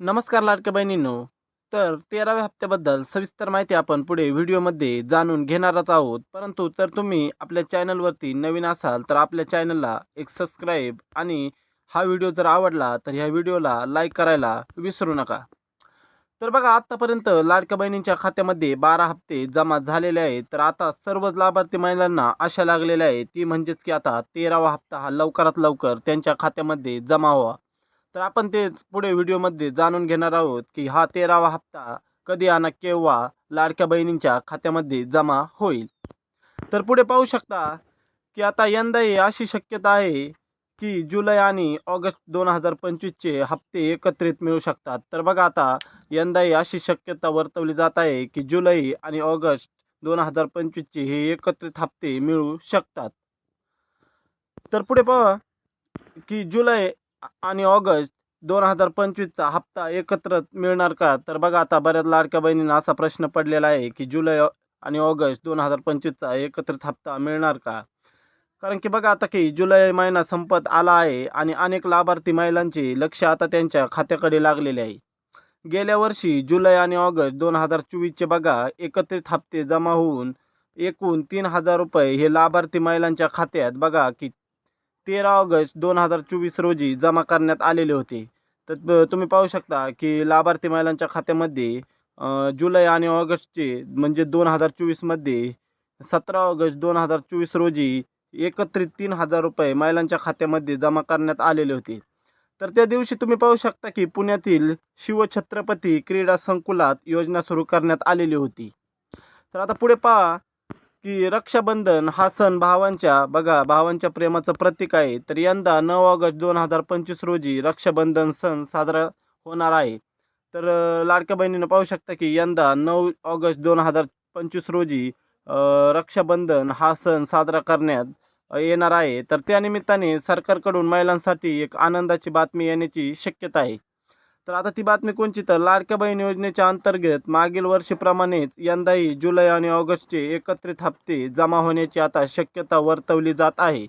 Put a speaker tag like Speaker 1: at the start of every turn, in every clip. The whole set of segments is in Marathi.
Speaker 1: नमस्कार लाडक्या बहिणींनो. तर तेराव्या हप्त्याबद्दल सविस्तर माहिती आपण पुढे व्हिडिओमध्ये जाणून घेणारच आहोत. परंतु तर तुम्ही आपल्या चॅनलवरती नवीन असाल तर आपल्या चॅनलला एक सबस्क्राईब आणि हा व्हिडिओ जर आवडला तर ह्या व्हिडिओला लाईक करायला विसरू नका. तर बघा आत्तापर्यंत लाडक्या बहिणींच्या खात्यामध्ये बारा हप्ते जमा झालेले आहेत. तर आता सर्वच लाभार्थी महिलांना आशा लागलेल्या आहे ती म्हणजेच की आता तेरावा हप्ता हा लवकरात लवकर त्यांच्या खात्यामध्ये जमा व्हावा. तर आपण तेच पुढे व्हिडिओमध्ये जाणून घेणार आहोत की हा तेरावा हप्ता कधी आणि केव्हा लाडक्या बहिणींच्या खात्यामध्ये जमा होईल. तर पुढे पाहू शकता की आता यंदाही अशी शक्यता आहे की जुलै आणि ऑगस्ट दोन हजार पंचवीसचे हप्ते एकत्रित मिळू शकतात. तर बघा आता यंदाही अशी शक्यता वर्तवली जात आहे की जुलै आणि ऑगस्ट दोन हजार पंचवीसचे हे एकत्रित हप्ते मिळू शकतात. तर पुढे पहा की जुलै आणि ऑगस्ट दोन हजार पंचवीसचा हप्ता एकत्र मिळणार का? तर बघा आता बऱ्याच लाडक्या बहिणींना असा प्रश्न पडलेला आहे की जुलै आणि ऑगस्ट दोन हजार पंचवीसचा एकत्रित हप्ता मिळणार का? कारण की बघा आता की जुलै महिना संपत आला आहे आणि अनेक लाभार्थी महिलांचे लक्ष आता त्यांच्या खात्याकडे लागलेले आहे. गेल्या वर्षी जुलै आणि ऑगस्ट दोन हजार चोवीसचे बघा एकत्रित हप्ते जमा होऊन एकूण तीन हजार रुपये हे लाभार्थी महिलांच्या खात्यात बघा की तेरा ऑगस्ट दोन हजार चोवीस रोजी जमा करण्यात आलेले होते. तर तुम्ही पाहू शकता की लाभार्थी महिलांच्या खात्यामध्ये जुलै आणि ऑगस्टचे म्हणजे दोन हजार चोवीसमध्ये सतरा ऑगस्ट दोन हजार चोवीस रोजी एकत्रित तीन हजार रुपये महिलांच्या खात्यामध्ये जमा करण्यात आलेले होते. तर त्या दिवशी तुम्ही पाहू शकता की पुण्यातील शिवछत्रपती क्रीडा संकुलात योजना सुरू करण्यात आलेली होती. तर आता पुढे पहा की रक्षाबंधन हा सण भावांच्या बघा भावांच्या प्रेमाचं प्रतीक आहे. तर यंदा नऊ ऑगस्ट दोन हजार पंचवीस रोजी रक्षाबंधन सण साजरा होणार आहे. तर लाडक्या बहिणीनं पाहू शकता की यंदा नऊ ऑगस्ट दोन हजार पंचवीस रोजी रक्षाबंधन हा सण साजरा करण्यात येणार आहे. तर त्यानिमित्ताने सरकारकडून महिलांसाठी एक आनंदाची बातमी येण्याची शक्यता आहे. तर आता ती बातमी कोणची? तर लाडक्या बहीण योजनेच्या अंतर्गत मागील वर्षीप्रमाणेच यंदाही जुलै आणि ऑगस्टचे एकत्रित हप्ते जमा होण्याची आता शक्यता वर्तवली जात आहे.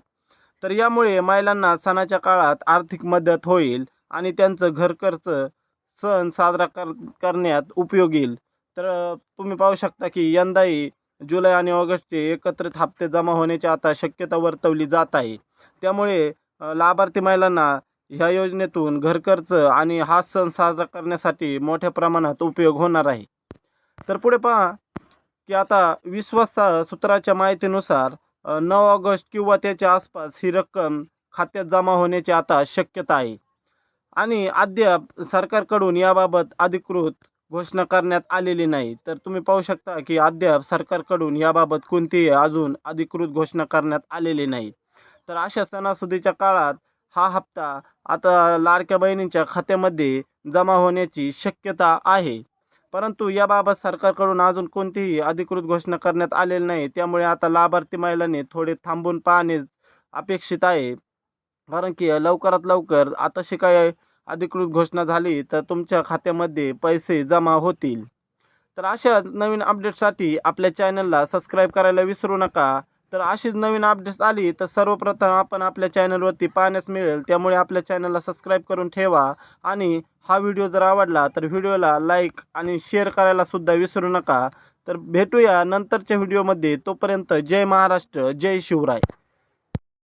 Speaker 1: तर यामुळे महिलांना सणाच्या काळात आर्थिक मदत होईल आणि त्यांचं घरखर्च सण साजरा कर करण्यात उपयोग येईल. तर तुम्ही पाहू शकता की यंदाही जुलै आणि ऑगस्टचे एकत्रित हप्ते जमा होण्याची आता शक्यता वर्तवली जात आहे. त्यामुळे लाभार्थी महिलांना ह्या योजनेतून घरखर्च आणि हा सण साजरा करण्यासाठी मोठ्या प्रमाणात उपयोग होणार आहे. तर पुढे पहा की आता विश्वासा सूत्राच्या माहितीनुसार नऊ ऑगस्ट किंवा त्याच्या आसपास ही रक्कम खात्यात जमा होण्याची आता शक्यता आहे. आणि अद्याप सरकारकडून याबाबत अधिकृत घोषणा करण्यात आलेली नाही. तर तुम्ही पाहू शकता की अद्याप सरकारकडून याबाबत कोणतीही अजून अधिकृत घोषणा करण्यात आलेली नाही. तर अशा सणासुदीच्या काळात हा हप्ता आता लाडक्या बहिणींच्या खात्यामध्ये जमा होण्याची शक्यता आहे. परंतु याबाबत सरकारकडून अजून कोणतीही अधिकृत घोषणा करण्यात आलेली नाही. त्यामुळे आता लाभार्थी महिलांनी थोडे थांबून पाहणे अपेक्षित आहे. कारण की लवकरात लवकर आताशी काय अधिकृत घोषणा झाली तर तुमच्या खात्यामध्ये पैसे जमा होतील. तर अशा नवीन अपडेटसाठी आपल्या चॅनलला सबस्क्राईब करायला विसरू नका. तर अशीच नवीन अपडेट्स आली तर सर्वप्रथम आपण आपल्या चॅनलवरती पाहण्यास मिळेल. त्यामुळे आपल्या चॅनलला सबस्क्राईब करून ठेवा आणि हा व्हिडिओ जर आवडला तर व्हिडिओला लाईक आणि शेअर करायला सुद्धा विसरू नका. तर भेटूया नंतरच्या व्हिडिओमध्ये तोपर्यंत जय महाराष्ट्र जय शिवराय.